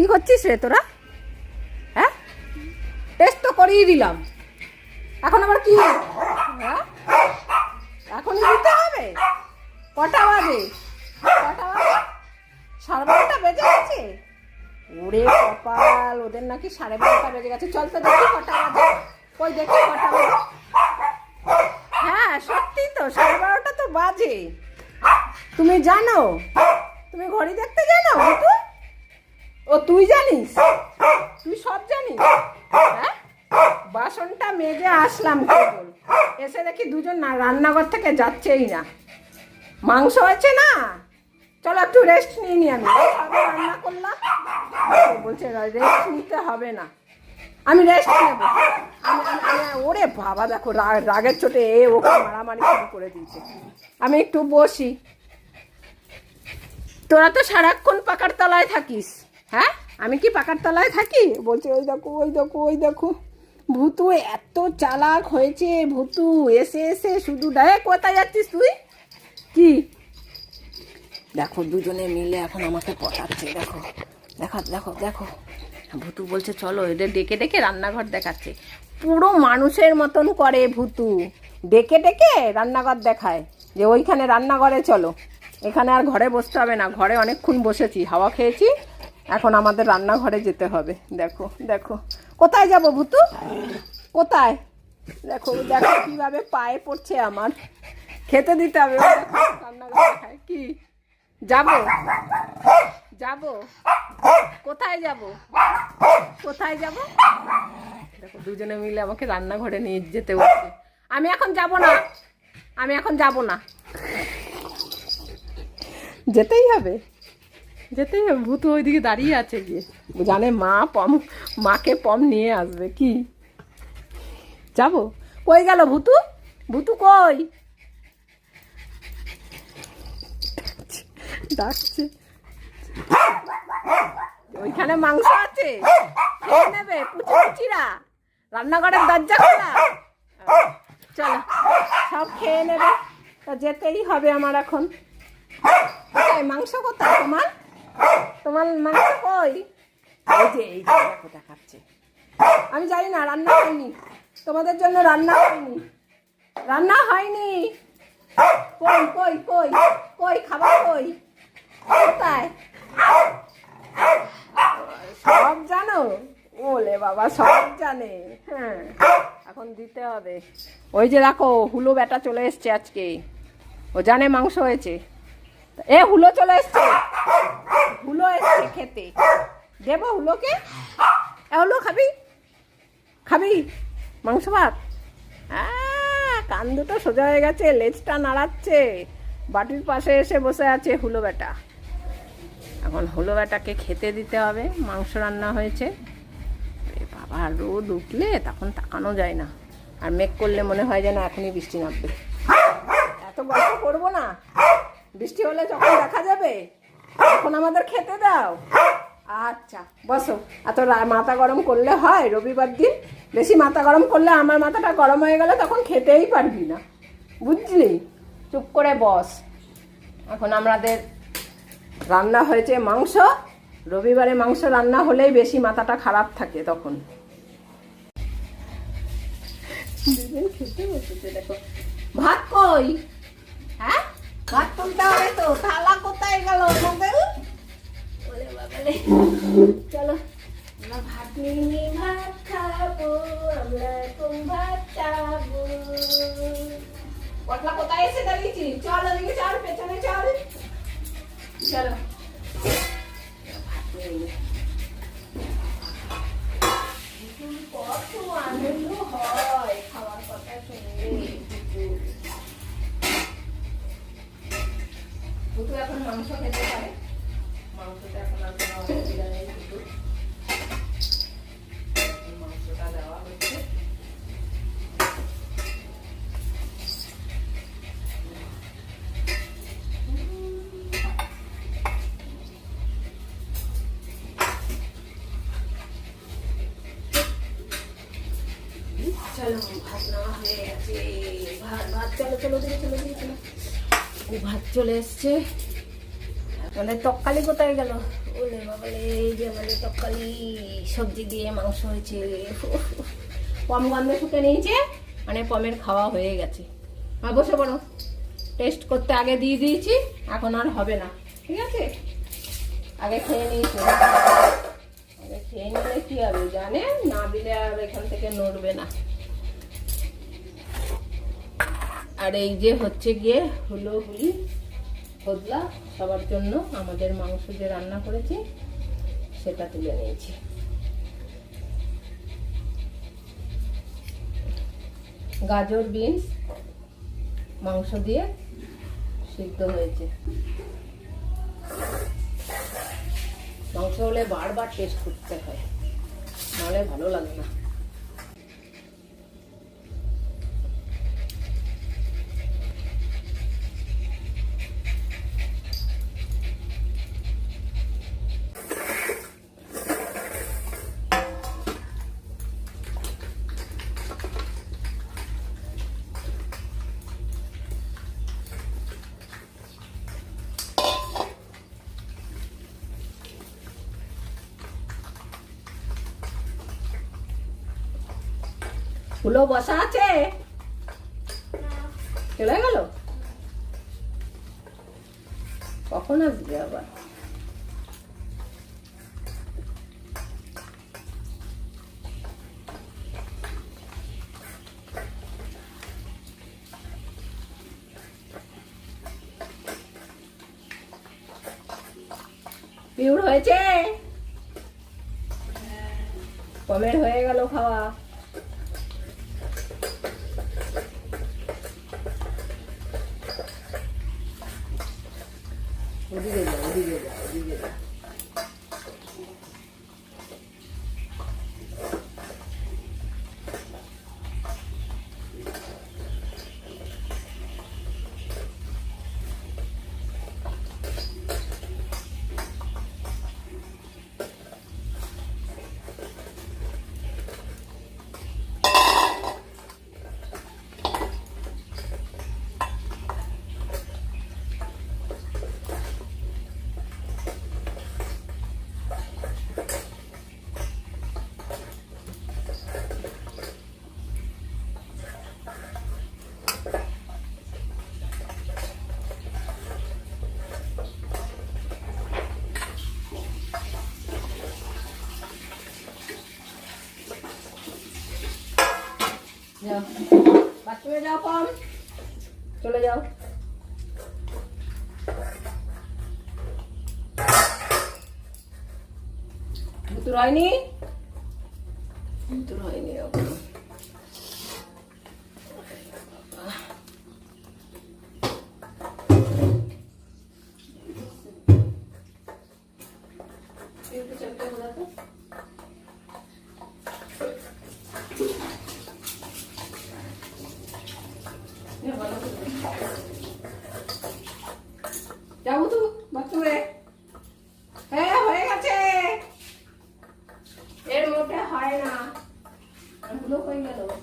কি করছিস রে তোরা? হ্যাঁ? টেস্ট তো করিয়ে দিলাম। এখন আবার কি হ্যাঁ? এখনই দিতে হবে? কটা বাজে? কটা বাজে? সাড়ে বারোটা বেজে গেছে? ওরে কপাল, ওদের নাকি সাড়ে বারোটা বেজে গেছে। চল তো দেখি কটা বাজে। ওই দেখি কটা বাজে? হ্যাঁ সত্যি তো, সাড়ে বারোটা তো বাজে। তুমি জানো? তুমি ঘড়ি দেখতে জানো ও তুই জানিস? তুই সব জানিস? হ্যাঁ বাসনটা মেজে আসলাম কেবল। এসে দেখি দুজন না রান্নাঘর থেকে যাচ্ছেই না। মাংস আছে না? চলো একটু রেস্ট নিয়ে নি আমি। রান্না করলাম। বলছে রেস্ট নিতে হবে না। আমি রেস্ট নেব। ওরে বাবা দেখো রাগের চোটে এ ওকে মারামারি শুরু করে দিয়েছে। আমি একটু বসি। তোরা তো সারাক্ষণ পাকার তলায় থাকিস। হ্যাঁ? আমি কি পাকার তলায় থাকি? বলছে, ওই দেখো ওই দেখো ওই দেখো। ভুতু, এত চালাক হয়েছে, ভুতু। এসে এসে শুধু ডায় কোথায় যাচ্ছিস তুই? কি? দেখো, দুজনে মিলে এখন আমাকে পটাচ্ছে, দেখো। দেখো দেখো দেখো। ভুতু বলছে, চলো এদের ডেকে ডেকে রান্নাঘর দেখাচ্ছে। পুরো মানুষের মতন করে ভুতু। ডেকে ডেকে রান্নাঘর দেখায়, যে ওইখানে রান্নাঘরে চলো। এখানে আর ঘরে বসতে হবে না, ঘরে অনেকক্ষণ বসেছি, হাওয়া খেয়েছি এখন আমাদের রান্নাঘরে যেতে হবে। দেখো দেখো। কোথায় যাব ভুতু? কোথায়? দেখো দেখো কীভাবে পায়ে পড়ছে আমার। খেতে দিতে হবে। রান্নাঘরে দেখায়। কি? যাব? যাব? কোথায় যাব? কোথায় যাব? দেখো, দুজনে মিলে আমাকে রান্নাঘরে নিয়ে যেতে হচ্ছে। আমি এখন যাব না। আমি এখন যাব না। যেতেই হবে। হবে ভূত ওইদিকে দাঁড়িয়ে আছে গিয়ে। জানে মা পম, মাকে পম নিয়ে আসবে, কি? যাব? কই গেল ভুতু? ভুতু কই? ডাকছে। ওইখানে মাংস আছে। নেবে? পুচি পুচিরা। রান্নাঘরের দরজা খোলা। চলো, সব খেয়ে নেবে। তা যেতেই হবে আমার এখন। মাংস কোথায় তোমার? তোমার মাংস কই এই যে এই যে দেখো দেখাচ্ছে। আমি জানি না রান্না হয়নি। তোমাদের জন্য রান্না হয়নি। রান্না হয়নি। কই কই কই কই খাবার কই? কোথায়? সব জানো? ওলে বাবা সব জানে। হ্যাঁ। এখন দিতে হবে। ওই যে দেখো হুলো বেটা চলে এসছে আজকে। ও জানে মাংস হয়েছে। এ, হুলো চলে এসছে। হুলো এসছে খেতে। দেবো হুলোকে? এ, হুলো, খাবি? খাবি? মাংস ভাত? কান দুটো সোজা হয়ে গেছে, লেজটা নাড়াচ্ছে। বাটির পাশে এসে বসে আছে হুলো বেটা এখন হুলো বেটাকে খেতে দিতে হবে, মাংস রান্না হয়েছে। বাবা, রোদ উঠলে তখন তাকানো যায় না। আর মেঘ করলে মনে হয় যেন এখনই বৃষ্টি নামবে। এত গল্প করব না। বৃষ্টি হলে যখন দেখা যাবে এখন আমাদের খেতে দাও। আচ্ছা বসো। এত মাথা গরম করলে হয়, রবিবার দিন। বেশি মাথা গরম করলে আমার মাথাটা গরম হয়ে গেলে তখন খেতেই পারবি না। বুঝলি? চুপ করে বস। এখন আমাদের রান্না হয়েছে মাংস। রবিবারে মাংস রান্না হলেই বেশি মাথাটা খারাপ থাকে তখন। খেতে বসেছে, দেখো। ভাত কই? ভাত হবে তো? থালা কোথায় গেল? মোবাইল বলে বাবারে চলো। আমরা ভাত নিয়ে নিয়ে ভাত খাব আমরা এখন ভাত খাব পটলা কোথায় এসে দাঁড়িয়েছি চল ওদিকে চল পেছনে চল। চলো ভাত নিয়ে নিই। কত আনন্দ হয় খাওয়ার কথা শুনলে দুটো এখন মাংস খেতে পারে। মাংসটা এখন আর অসুবিধা নেই দুটো মাংসটা দেওয়া হচ্ছে। চলো, ভাত নেওয়া হয়ে গেছে। ভাত ভাত চলো চলো চলো চলো। ও ভাত চলে এসছে। মানে তক্কালি কোথায় গেল? ওলে বাবালে, এই যে মানে তক্কালি সবজি দিয়ে মাংস হয়েছে। পম গন্ধ শুকে নিয়েছে মানে পমের খাওয়া হয়ে গেছে। আর বসে পড়ো। টেস্ট করতে আগে দিয়ে দিয়েছি, এখন আর হবে না। ঠিক আছে? আগে খেয়ে নিয়েছি। আগে খেয়ে নিলে কি হবে জানে না দিলে আর এখান থেকে নড়বে না। আর এই যে হচ্ছে গিয়ে হুলো হুলি। বদলা সবার জন্য আমাদের মাংস যে রান্না করেছি, সেটা তুলে নিয়েছি। গাজর, বিনস, মাংস দিয়ে সিদ্ধ হয়েছে। মাংস হলে বারবার টেস্ট করতে হয়, নাহলে ভালো লাগে না। ফুলো বসা আছে। চলে গেল? কখন আসবে আবার? পিউর হয়েছে? কমের হয়ে গেল খাওয়া। ওদিকে যাও ওদিকে যাও ওদিকে যাও যাও। বাথরুমে যাও কম। চলে যাও। ভুতুর হয়নি? ভুতুর হয়নি এখন। একটু চেপে ঘোরাতো। যাব তো বাথরুমে হ্যাঁ হয়ে গেছে এর মধ্যে হয় না এগুলো হয়ে গেল যাব